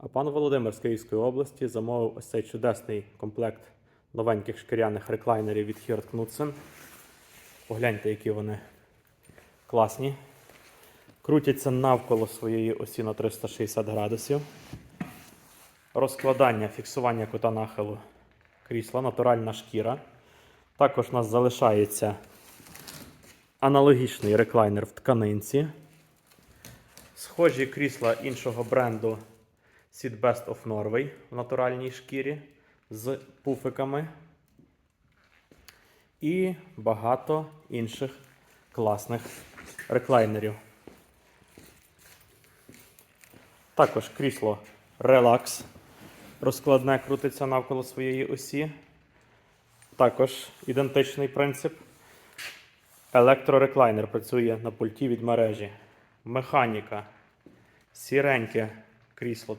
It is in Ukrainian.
А пан Володимир з Київської області замовив ось цей чудесний комплект новеньких шкіряних реклайнерів від Hjort Knudsen. Погляньте, які вони класні. Крутяться навколо своєї осі на 360 градусів. Розкладання, фіксування кута нахилу крісла, натуральна шкіра. Також у нас залишається аналогічний реклайнер в тканинці. Схожі крісла іншого бренду Seat Best of Norway в натуральній шкірі з пуфиками. І багато інших класних реклайнерів. Також крісло Relax розкладне крутиться навколо своєї осі. Також ідентичний принцип. Електрореклайнер працює на пульті від мережі. Механіка. Сіреньке крісло.